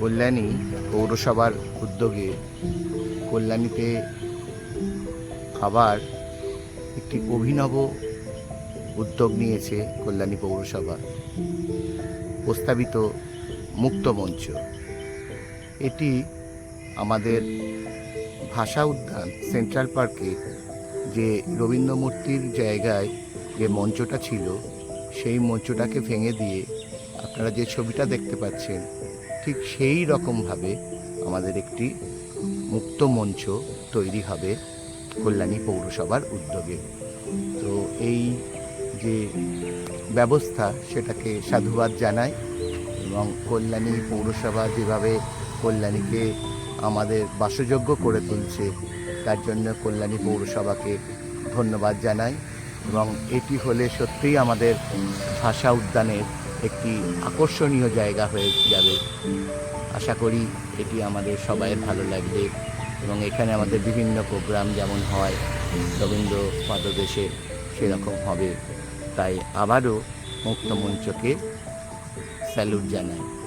কল্যাণী পৌরসভার উদ্যোগে কল্যাণীতে আবার একটি অভিনব উদ্যোগ নিয়েছে কল্যাণী পৌরসভা, প্রস্তাবিত মুক্ত মঞ্চ। এটি আমাদের ভাষা উদ্যান সেন্ট্রাল পার্কে যে রবীন্দ্র মূর্তির জায়গায় যে মঞ্চটা ছিল, সেই মঞ্চটাকে ভেঙে দিয়ে আপনারা যে ছবিটা দেখতে পাচ্ছেন ঠিক সেই রকমভাবে আমাদের একটি মুক্ত মঞ্চ তৈরি হবে কল্যাণী পৌরসভার উদ্যোগে। তো এই যে ব্যবস্থা সেটাকে সাধুবাদ জানাই এবং কল্যাণী পৌরসভা যেভাবে কল্যাণীকে আমাদের বাসযোগ্য করে তুলছে, তার জন্য কল্যাণী পৌরসভাকে ধন্যবাদ জানাই এবং এটি হলে সত্যিই আমাদের ভাষা উদ্যানের একটি আকর্ষণীয় জায়গা হয়ে যাবে। আশা করি এটি আমাদের সবাই ভালো লাগবে এবং এখানে আমাদের বিভিন্ন প্রোগ্রাম যেমন হয় রবীন্দ্র পাদদেশে সেরকম হবে। তাই আবারও মুক্তমঞ্চকে স্যালুট জানাই।